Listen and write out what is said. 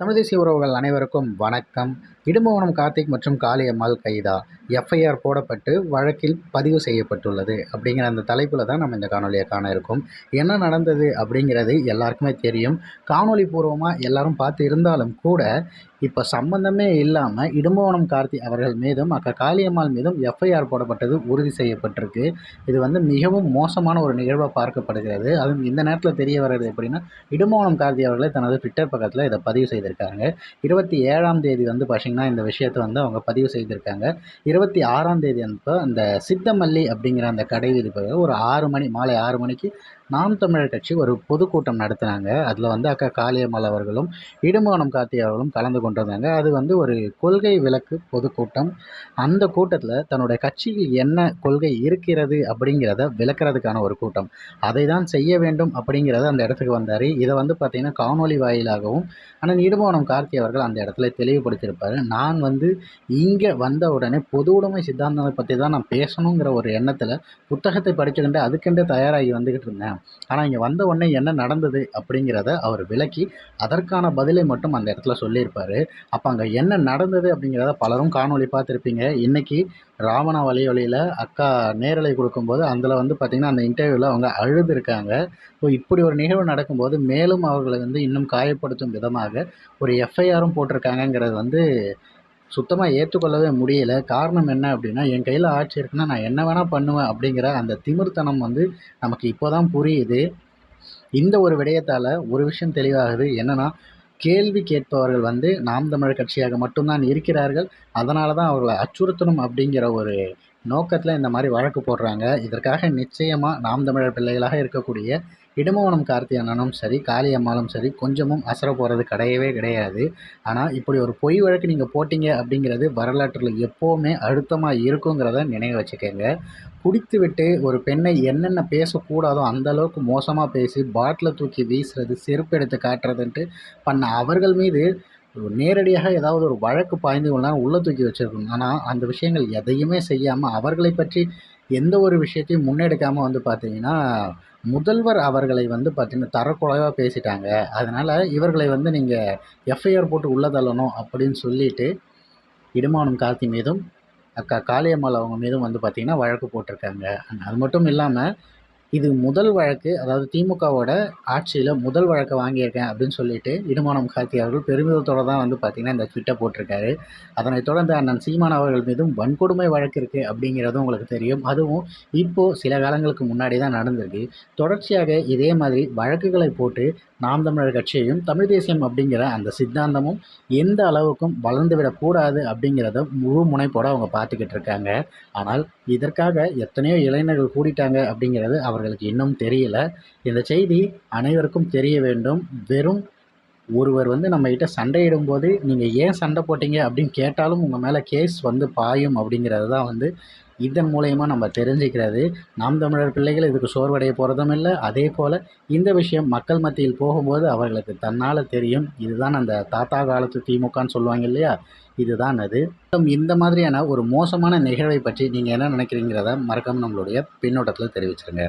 தமிழ் தேசிய உறவுகள் அனைவருக்கும் வணக்கம். இடும்பவனம் கார்த்திக் மற்றும் காளியம்மாள் கைதா. எஃப்ஐஆர் போடப்பட்டு வழக்கில் பதிவு செய்யப்பட்டுள்ளது. அப்படிங்கிற அந்த தலைப்பில் தான் நம்ம இந்த காணொலியை காண இருக்கோம். என்ன நடந்தது அப்படிங்கிறது எல்லாருக்குமே தெரியும். காணொலி பூர்வமாக எல்லாரும் பார்த்து இருந்தாலும் கூட இப்போ சம்பந்தமே இல்லாமல் இடும்பவனம் கார்த்தி அவர்கள் மீதும் அக்கா காளியம்மாள் மீதும் எஃப்ஐஆர் போடப்பட்டது உறுதி செய்யப்பட்டிருக்கு. இது வந்து மிகவும் மோசமான ஒரு நிகழ்வாக பார்க்கப்படுகிறது. அதுவும் இந்த நேரத்தில் தெரிய வர்றது எப்படின்னா இடும்பவனம் கார்த்தி அவர்களே தனது ட்விட்டர் பக்கத்தில் இதை பதிவு செய்து செய்திருக்காங்க. இருபத்தி ஏழாம் தேதி வந்து பார்த்திங்கன்னா இந்த விஷயத்தை வந்து அவங்க பதிவு செய்திருக்காங்க. இருபத்தி ஆறாம் தேதி அப்போ அந்த சித்தமல்லி அப்படிங்கிற அந்த கடை இது ஒரு ஆறு மணி மாலை ஆறு மணிக்கு நாம் தமிழர் கட்சி ஒரு பொதுக்கூட்டம் நடத்தினாங்க. அதில் வந்து அக்கா காளியம்மாள் அவர்களும் இடுமோகனம் கார்த்தி அவர்களும் கலந்து கொண்டிருந்தாங்க. அது வந்து ஒரு கொள்கை விளக்கு பொதுக்கூட்டம். அந்த கூட்டத்தில் தன்னுடைய கட்சியில் என்ன கொள்கை இருக்கிறது அப்படிங்கிறத விளக்குறதுக்கான ஒரு கூட்டம். அதை தான் செய்ய வேண்டும் அப்படிங்கிறத அந்த இடத்துக்கு வந்தார். இதை வந்து பார்த்திங்கன்னா காணொலி வாயிலாகவும் ஆனால் இடுமோகனம் கார்த்தி அவர்கள் அந்த இடத்துல தெளிவுபடுத்தியிருப்பார். நான் வந்து இங்கே வந்த உடனே பொது உடைமை சித்தாந்தத்தை பற்றி தான் நான் பேசணுங்கிற ஒரு எண்ணத்தில் புத்தகத்தை படிச்சுக்கிட்டு அதுக்கென்றே தயாராகி வந்துக்கிட்டு இருந்தேன். ஆனால் இங்கே வந்த உடனே என்ன நடந்தது அப்படிங்கிறத அவர் விளக்கி அதற்கான பதிலை மட்டும் அந்த இடத்துல சொல்லியிருப்பார். அப்போ அங்கே என்ன நடந்தது அப்படிங்கிறத பலரும் காணொலி பார்த்துருப்பீங்க. இன்றைக்கி ராவண வழியில் அக்கா நேரலை கொடுக்கும்போது அதில் வந்து பார்த்திங்கன்னா அந்த இன்டர்வியூவில் அவங்க அழுதுருக்காங்க. ஸோ இப்படி ஒரு நிகழ்வு நடக்கும்போது மேலும் அவர்களை வந்து இன்னும் காயப்படுத்தும் விதமாக ஒரு எஃப்ஐஆரும் போட்டிருக்காங்கங்கிறது வந்து சுத்தமாக ஏற்றுக்கொள்ளவே முடியல. காரணம் என்ன அப்படின்னா என் கையில் ஆட்சி இருக்குன்னா நான் என்ன வேணால் பண்ணுவேன் அப்படிங்கிற அந்த திமிர்த்தனம் வந்து நமக்கு இப்போ தான் புரியுது. இந்த ஒரு விடயத்தால் ஒரு விஷயம் தெளிவாகுது. என்னென்னா கேள்வி கேட்பவர்கள் வந்து நாம் தமிழர் கட்சியாக மட்டும்தான் இருக்கிறார்கள். அதனால தான் அவர்களை அச்சுறுத்தணும் அப்படிங்கிற ஒரு நோக்கத்தில் இந்த மாதிரி வழக்கு போடுறாங்க. இதற்காக நிச்சயமாக நாம் தமிழர் பிள்ளைகளாக இருக்கக்கூடிய இடுமவனம் கார்த்தி அண்ணனும் சரி காளியம்மாளும் சரி கொஞ்சமும் அசர போகிறது கிடையவே கிடையாது. ஆனால் இப்படி ஒரு பொய் வழக்கு நீங்கள் போட்டிங்க அப்படிங்கிறது வரலாற்றில் எப்போவுமே அழுத்தமாக இருக்குங்கிறத நினைவு வச்சுக்கோங்க. குடித்து விட்டு ஒரு பெண்ணை என்னென்ன பேசக்கூடாதோ அந்தளவுக்கு மோசமாக பேசி பாட்டில் தூக்கி வீசுறது செருப்பு எடுத்து காட்டுறதுன்ட்டு பண்ண அவர்கள் மீது நேரடியாக ஏதாவது ஒரு வழக்கு பாய்ந்து கொண்டால் உள்ளே தூக்கி வச்சுருக்கணும். ஆனால் அந்த விஷயங்கள் எதையுமே செய்யாமல் அவர்களை பற்றி எந்த ஒரு விஷயத்தையும் முன்னெடுக்காமல் வந்து பார்த்தீங்கன்னா முதல்வர் அவர்களை வந்து பார்த்திங்கன்னா தரக்குறைவாக பேசிட்டாங்க. அதனால் இவர்களை வந்து நீங்கள் எஃப்ஐஆர் போட்டு உள்ளே தள்ளணும் அப்படின்னு சொல்லிட்டு இடுமானம் கார்த்தி மீதும் அக்கா காளியம்மாள் அவங்க மீதும் வந்து பார்த்திங்கன்னா வழக்கு போட்டிருக்காங்க. அது மட்டும் இல்லாமல் இது முதல் வழக்கு அதாவது திமுகவோட ஆட்சியில் முதல் வழக்கை வாங்கியிருக்கேன் அப்படின்னு சொல்லிட்டு இடுமானம் கார்த்தி அவர்கள் பெருமிதத்தோடு தான் வந்து பார்த்திங்கன்னா இந்த ட்விட்டை போட்டிருக்காரு. அதனைத் தொடர்ந்து அண்ணன் சீமான் அவர்கள் மீதும் வன்கொடுமை வழக்கு இருக்குது அப்படிங்கிறதும் உங்களுக்கு தெரியும். அதுவும் இப்போது சில காலங்களுக்கு முன்னாடி தான் நடந்திருக்கு. தொடர்ச்சியாக இதே மாதிரி வழக்குகளை போட்டு நாம் தமிழர் கட்சியையும் தமிழ் தேசியம் அப்படிங்கிற அந்த சித்தாந்தமும் எந்த அளவுக்கும் வளர்ந்துவிடக்கூடாது அப்படிங்கிறத முழு முனைப்போடு அவங்க பார்த்துக்கிட்டு இருக்காங்க. ஆனால் இதற்காக எத்தனையோ இளைஞர்கள் கூடிட்டாங்க அப்படிங்கிறது அவர்களுக்கு இன்னும் தெரியல. இந்த செய்தி அனைவருக்கும் தெரிய வேண்டும். வெறும் ஒருவர் வந்து நம்மக்கிட்ட சண்டையிடும் போது நீங்கள் ஏன் சண்டை போட்டீங்க அப்படின்னு கேட்டாலும் உங்கள் மேலே கேஸ் வந்து பாயும் அப்படிங்கிறது தான் வந்து இதன் மூலயமா நம்ம தெரிஞ்சுக்கிறது. நாம் தமிழர் பிள்ளைகள் இதுக்கு சோர்வடைய போகிறதும் இல்லை. அதே போல் இந்த விஷயம் மக்கள் மத்தியில் போகும்போது அவர்களுக்கு தன்னால் தெரியும். இதுதான் அந்த தாத்தா காலத்து திமுகன்னு சொல்லுவாங்க இல்லையா? இதுதான் அது. இந்த மாதிரியான ஒரு மோசமான நிகழ்வை பற்றி நீங்கள் என்ன நினைக்கிறீங்கிறத மறக்காமல் நம்மளுடைய பின்னோட்டத்தில் தெரிவிச்சிருங்க.